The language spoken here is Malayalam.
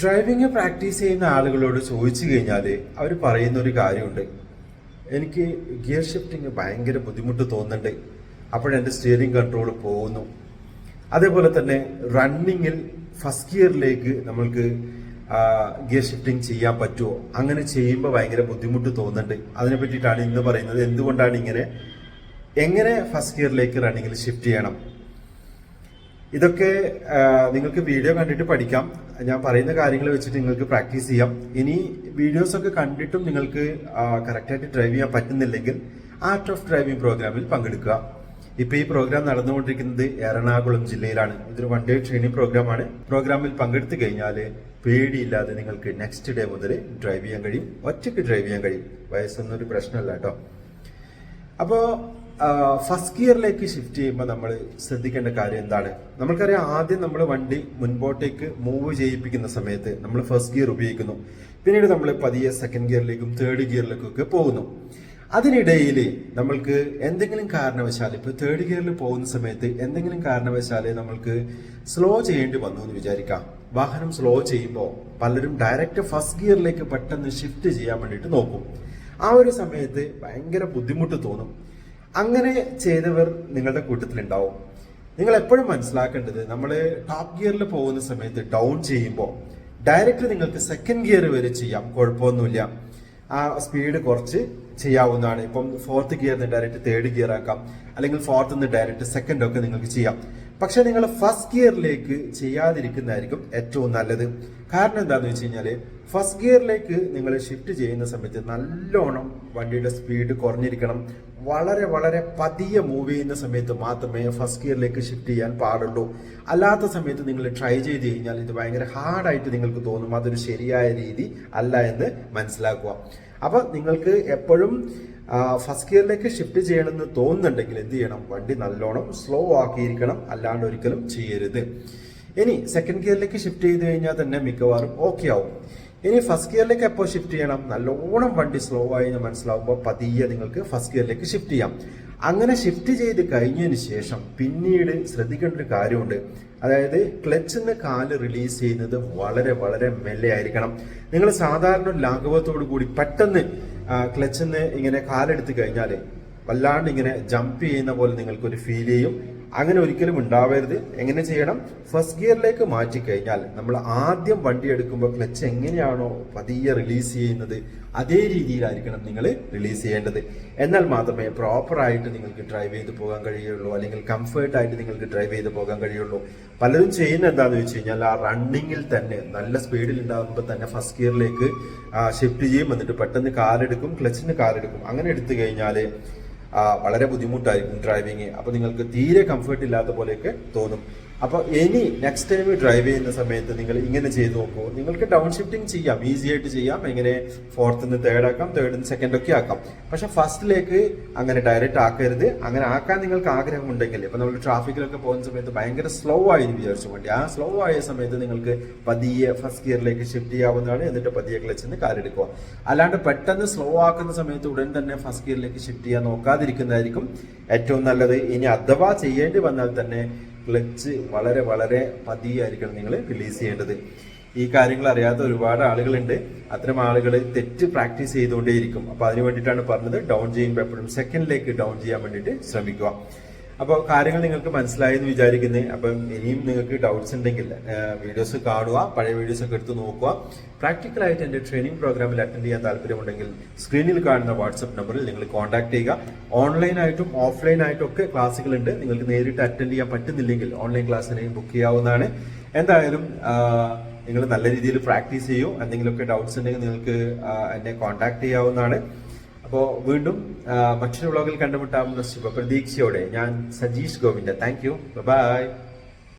ഡ്രൈവിംഗ് പ്രാക്ടീസ് ചെയ്യുന്ന ആളുകളോട് ചോദിച്ചു കഴിഞ്ഞാൽ അവർ പറയുന്ന ഒരു കാര്യമുണ്ട്. എനിക്ക് ഗിയർ ഷിഫ്റ്റിങ് ഭയങ്കര ബുദ്ധിമുട്ട് തോന്നുന്നുണ്ട്. അപ്പോഴെന്റെ സ്റ്റിയറിംഗ് കൺട്രോൾ പോകുന്നു. അതേപോലെ തന്നെ റണ്ണിങ്ങിൽ ഫസ്റ്റ് ഗിയറിലേക്ക് നമ്മൾക്ക് ഗിയർ ഷിഫ്റ്റിംഗ് ചെയ്യാൻ പറ്റുമോ അങ്ങനെ ചെയ്യുമ്പോൾ ഭയങ്കര ബുദ്ധിമുട്ട് തോന്നുന്നുണ്ട്. അതിനെ പറ്റിയിട്ടാണ് ഇന്ന് പറയുന്നത്. എന്തുകൊണ്ടാണ് ഇങ്ങനെ? എങ്ങനെ ഫസ്റ്റ് ഗിയറിലേക്ക് റണ്ണിങ്ങിൽ ഷിഫ്റ്റ് ചെയ്യണം? ഇതൊക്കെ നിങ്ങൾക്ക് വീഡിയോ കണ്ടിട്ട് പഠിക്കാം. ഞാൻ പറയുന്ന കാര്യങ്ങൾ വെച്ചിട്ട് നിങ്ങൾക്ക് പ്രാക്ടീസ് ചെയ്യാം. ഇനി വീഡിയോസ് ഒക്കെ കണ്ടിട്ടും നിങ്ങൾക്ക് കറക്റ്റായിട്ട് ഡ്രൈവ് ചെയ്യാൻ പറ്റുന്നില്ലെങ്കിൽ ആർട്ട് ഓഫ് ഡ്രൈവിംഗ് പ്രോഗ്രാമിൽ പങ്കെടുക്കുക. ഇപ്പൊ ഈ പ്രോഗ്രാം നടന്നുകൊണ്ടിരിക്കുന്നത് എറണാകുളം ജില്ലയിലാണ്. ഇതൊരു വൺ ഡേ ട്രെയിനിങ് പ്രോഗ്രാമാണ് പ്രോഗ്രാമിൽ പങ്കെടുത്തു കഴിഞ്ഞാൽ പേടിയില്ലാതെ നിങ്ങൾക്ക് നെക്സ്റ്റ് ഡേ മുതൽ ഡ്രൈവ് ചെയ്യാൻ കഴിയും. ഒറ്റയ്ക്ക് ഡ്രൈവ് ചെയ്യാൻ കഴിയും. വയസ്സൊന്നും ഒരു പ്രശ്നമല്ല കേട്ടോ. അപ്പോ ഫസ്റ്റ് ഗിയറിലേക്ക് ഷിഫ്റ്റ് ചെയ്യുമ്പോൾ നമ്മൾ ശ്രദ്ധിക്കേണ്ട കാര്യം എന്താണ്? നമ്മൾക്കറിയാം ആദ്യം നമ്മൾ വണ്ടി മുൻപോട്ടേക്ക് മൂവ് ചെയ്യിപ്പിക്കുന്ന സമയത്ത് നമ്മൾ ഫസ്റ്റ് ഗിയർ ഉപയോഗിക്കുന്നു. പിന്നീട് നമ്മൾ പതിയെ സെക്കൻഡ് ഗിയറിലേക്കും തേർഡ് ഗിയറിലേക്കും ഒക്കെ പോകുന്നു. അതിനിടയിൽ നമ്മൾക്ക് എന്തെങ്കിലും കാരണവശാൽ ഇപ്പൊ തേർഡ് ഗിയറിൽ പോകുന്ന സമയത്ത് എന്തെങ്കിലും കാരണവശാൽ നമ്മൾക്ക് സ്ലോ ചെയ്യേണ്ടി വന്നു എന്ന് വിചാരിക്കാം. വാഹനം സ്ലോ ചെയ്യുമ്പോൾ പലരും ഡയറക്റ്റ് ഫസ്റ്റ് ഗിയറിലേക്ക് പെട്ടെന്ന് ഷിഫ്റ്റ് ചെയ്യാൻ വേണ്ടിയിട്ട് നോക്കും. ആ ഒരു സമയത്ത് ഭയങ്കര ബുദ്ധിമുട്ട് തോന്നും. അങ്ങനെ ചെയ്തവർ നിങ്ങളുടെ കൂട്ടത്തിലുണ്ടാവും. നിങ്ങൾ എപ്പോഴും മനസ്സിലാക്കേണ്ടത് നമ്മൾ ടോപ്പ് ഗിയറിൽ പോകുന്ന സമയത്ത് ഡൗൺ ചെയ്യുമ്പോൾ ഡയറക്റ്റ് നിങ്ങൾക്ക് സെക്കൻഡ് ഗിയർ വരെ ചെയ്യാം. കുഴപ്പമൊന്നുമില്ല. ആ സ്പീഡ് കുറച്ച് ചെയ്യാവുന്നതാണ്. ഇപ്പം ഫോർത്ത് ഗിയറിൽ നിന്ന് ഡയറക്റ്റ് തേർഡ് ഗിയർ ആക്കാം. അല്ലെങ്കിൽ ഫോർത്ത് നിന്ന് ഡയറക്റ്റ് സെക്കൻഡ് ഒക്കെ നിങ്ങൾക്ക് ചെയ്യാം. പക്ഷെ നിങ്ങൾ ഫസ്റ്റ് ഗിയറിലേക്ക് ചെയ്യാതിരിക്കുന്നതായിരിക്കും ഏറ്റവും നല്ലത്. കാരണം എന്താണെന്ന് വെച്ച് കഴിഞ്ഞാൽ ഫസ്റ്റ് ഗിയറിലേക്ക് നിങ്ങൾ ഷിഫ്റ്റ് ചെയ്യുന്ന സമയത്ത് നല്ലോണം വണ്ടിയുടെ സ്പീഡ് കുറഞ്ഞിരിക്കണം. വളരെ വളരെ പതിയെ മൂവ് ചെയ്യുന്ന സമയത്ത് മാത്രമേ ഫസ്റ്റ് ഗിയറിലേക്ക് ഷിഫ്റ്റ് ചെയ്യാൻ പാടുള്ളൂ. അല്ലാത്ത സമയത്ത് നിങ്ങൾ ട്രൈ ചെയ്ത് കഴിഞ്ഞാൽ ഇത് ഭയങ്കര ഹാർഡായിട്ട് നിങ്ങൾക്ക് തോന്നും. അതൊരു ശരിയായ രീതി അല്ല എന്ന് മനസ്സിലാക്കുക. അപ്പം നിങ്ങൾക്ക് എപ്പോഴും ഫസ്റ്റ് ഗിയറിലേക്ക് ഷിഫ്റ്റ് ചെയ്യണമെന്ന് തോന്നുന്നുണ്ടെങ്കിൽ എന്ത് ചെയ്യണം? വണ്ടി നല്ലോണം സ്ലോ ആക്കിയിരിക്കണം. അല്ലാണ്ട് ഒരിക്കലും ചെയ്യരുത്. ഇനി സെക്കൻഡ് ഗിയറിലേക്ക് ഷിഫ്റ്റ് ചെയ്ത് കഴിഞ്ഞാൽ തന്നെ മിക്കവാറും ഓക്കെ ആവും. ഇനി ഫസ്റ്റ് ഗിയറിലേക്ക് എപ്പോൾ ഷിഫ്റ്റ് ചെയ്യണം? നല്ലോണം വണ്ടി സ്ലോ ആയി മനസ്സിലാവുമ്പോൾ പതിയെ നിങ്ങൾക്ക് ഫസ്റ്റ് ഗിയറിലേക്ക് ഷിഫ്റ്റ് ചെയ്യാം. അങ്ങനെ ഷിഫ്റ്റ് ചെയ്ത് കഴിഞ്ഞതിന് ശേഷം പിന്നീട് ശ്രദ്ധിക്കേണ്ട ഒരു കാര്യമുണ്ട്. അതായത് ക്ലച്ച് എന്ന കാൽ റിലീസ് ചെയ്യുന്നത് വളരെ വളരെ മെല്ലെ ആയിരിക്കണം. നിങ്ങൾ സാധാരണ ലാഘവത്തോടു കൂടി പെട്ടെന്ന് ക്ലച്ച് ഇങ്ങനെ കാലെടുത്ത് കഴിഞ്ഞാൽ വല്ലാണ്ട് ഇങ്ങനെ ജമ്പ് ചെയ്യുന്ന പോലെ നിങ്ങൾക്കൊരു ഫീൽ ചെയ്യും. അങ്ങനെ ഒരിക്കലും ഉണ്ടാവരുത്. എങ്ങനെ ചെയ്യണം? ഫസ്റ്റ് ഗിയറിലേക്ക് മാറ്റി കഴിഞ്ഞാൽ നമ്മൾ ആദ്യം വണ്ടി എടുക്കുമ്പോൾ ക്ലച്ച് എങ്ങനെയാണോ പതിയെ റിലീസ് ചെയ്യുന്നത് അതേ രീതിയിലായിരിക്കണം നിങ്ങൾ റിലീസ് ചെയ്യേണ്ടത്. എന്നാൽ മാത്രമേ പ്രോപ്പറായിട്ട് നിങ്ങൾക്ക് ഡ്രൈവ് ചെയ്ത് പോകാൻ കഴിയുള്ളൂ അല്ലെങ്കിൽ കംഫേർട്ടായിട്ട് നിങ്ങൾക്ക് ഡ്രൈവ് ചെയ്ത് പോകാൻ കഴിയുള്ളൂ. പലരും ചെയ്യുന്ന എന്താണെന്ന് വെച്ച് കഴിഞ്ഞാൽ ആ റണ്ണിങ്ങിൽ തന്നെ നല്ല സ്പീഡിൽ ഉണ്ടാകുമ്പോൾ തന്നെ ഫസ്റ്റ് ഗിയറിലേക്ക് ഷിഫ്റ്റ് ചെയ്യും. എന്നിട്ട് പെട്ടെന്ന് കാലെടുക്കും ക്ലച്ചിന് കാലെടുക്കും അങ്ങനെ എടുത്തു കഴിഞ്ഞാൽ വളരെ ബുദ്ധിമുട്ടായിരിക്കും ഡ്രൈവിങ് അപ്പോൾ നിങ്ങൾക്ക് തീരെ കംഫർട്ട് ഇല്ലാത്ത പോലെയൊക്കെ തോന്നും. അപ്പൊ ഇനി നെക്സ്റ്റ് ടൈം ഡ്രൈവ് ചെയ്യുന്ന സമയത്ത് നിങ്ങൾ ഇങ്ങനെ ചെയ്ത് നോക്കൂ. നിങ്ങൾക്ക് ഡൗൺ ഷിഫ്റ്റിംഗ് ചെയ്യാം. ഈസി ആയിട്ട് ചെയ്യാം. എങ്ങനെ ഫോർത്ത് നിന്ന് തേർഡ് ആക്കാം തേർഡ് നിന്ന് സെക്കൻഡ് ഒക്കെ ആക്കാം. പക്ഷെ ഫസ്റ്റിലേക്ക് അങ്ങനെ ഡയറക്റ്റ് ആക്കരുത്. അങ്ങനെ ആക്കാൻ നിങ്ങൾക്ക് ആഗ്രഹം ഉണ്ടെങ്കിൽ ഇപ്പൊ നമ്മൾ ട്രാഫിക്കിലൊക്കെ പോകുന്ന സമയത്ത് ഭയങ്കര സ്ലോ ആയി വിചാരിച്ചു വേണ്ടി. ആ സ്ലോ ആയ സമയത്ത് നിങ്ങൾക്ക് പതിയെ ഫസ്റ്റ് ഗിയറിലേക്ക് ഷിഫ്റ്റ് ചെയ്യാവുന്നതാണ്. എന്നിട്ട് പതിയെ ക്ലച്ചിൽ നിന്ന് കാലെടുക്കുക അല്ലാണ്ട് പെട്ടെന്ന് സ്ലോ ആക്കുന്ന സമയത്ത് ഉടൻ തന്നെ ഫസ്റ്റ് ഗിയറിലേക്ക് ഷിഫ്റ്റ് ചെയ്യാൻ നോക്കാതിരിക്കുന്നതായിരിക്കും ഏറ്റവും നല്ലത്. ഇനി അഥവാ ചെയ്യേണ്ടി വന്നാൽ തന്നെ ക്ലച്ച് വളരെ വളരെ പതിയായിരിക്കണം നിങ്ങൾ റിലീസ് ചെയ്യേണ്ടത്. ഈ കാര്യങ്ങൾ അറിയാത്ത ഒരുപാട് ആളുകളുണ്ട്. അത്തരം ആളുകൾ തെറ്റ് പ്രാക്ടീസ് ചെയ്തുകൊണ്ടേയിരിക്കും. അപ്പൊ അതിന് വേണ്ടിയിട്ടാണ് പറഞ്ഞത് ഡൗൺ ചെയ്യുമ്പോൾ എപ്പോഴും സെക്കൻഡിലേക്ക് ഡൗൺ ചെയ്യാൻ വേണ്ടിയിട്ട് ശ്രമിക്കുക. അപ്പോൾ കാര്യങ്ങൾ നിങ്ങൾക്ക് മനസ്സിലായി എന്ന് വിചാരിക്കുന്നേ. അപ്പം ഇനിയും നിങ്ങൾക്ക് ഡൗട്ട്സ് ഉണ്ടെങ്കിൽ വീഡിയോസ് കാണുക പഴയ വീഡിയോസ് ഒക്കെ എടുത്ത് നോക്കുക. പ്രാക്ടിക്കലായിട്ട് എന്റെ ട്രെയിനിങ് പ്രോഗ്രാമിൽ അറ്റൻഡ് ചെയ്യാൻ താല്പര്യമുണ്ടെങ്കിൽ സ്ക്രീനിൽ കാണുന്ന വാട്സപ്പ് നമ്പറിൽ നിങ്ങൾ കോൺടാക്ട് ചെയ്യുക. ഓൺലൈനായിട്ടും ഓഫ്ലൈനായിട്ടും ഒക്കെ ക്ലാസ്സുകളുണ്ട് നിങ്ങൾക്ക് നേരിട്ട് അറ്റൻഡ് ചെയ്യാൻ പറ്റുന്നില്ലെങ്കിൽ ഓൺലൈൻ ക്ലാസ്സിനെയും ബുക്ക് ചെയ്യാവുന്നതാണ്. എന്തായാലും നിങ്ങൾ നല്ല രീതിയിൽ പ്രാക്ടീസ് ചെയ്യൂ. എന്തെങ്കിലുമൊക്കെ ഡൗട്ട്സ് ഉണ്ടെങ്കിൽ നിങ്ങൾക്ക് എന്നെ കോൺടാക്ട് ചെയ്യാവുന്നതാണ്. അപ്പോൾ വീണ്ടും മറ്റൊരു വ്ളോഗിൽ കണ്ടുമുട്ടാവുന്ന ശുഭപ്രതീക്ഷയോടെ ഞാൻ Sajeesh Govinda thank you bye